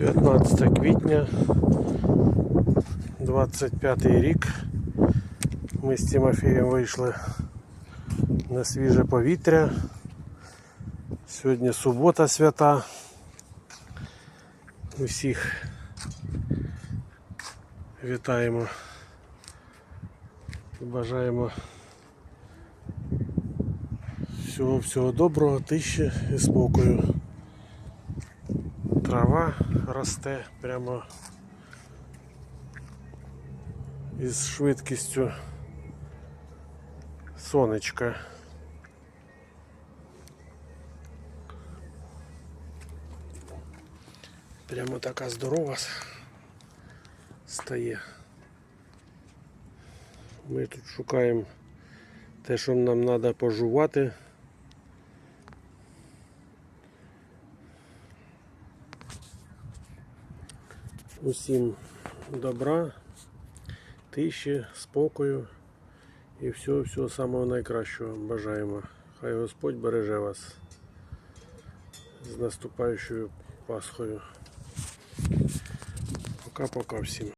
19 квітня 25 рік. Ми з Тимофієм вийшли на свіже повітря. Сьогодні субота свята. Усіх вітаємо бажаємо всього всього доброго, тиші і спокою. Трава росте прямо із швидкістю сонечка. Прямо така здорова стає. Ми тут шукаємо те, що нам треба пожувати. Усім добра, тиші, спокою і всього, всього самого найкращого бажаємо. Хай Господь береже вас з наступаючою Пасхою. Пока-пока всім.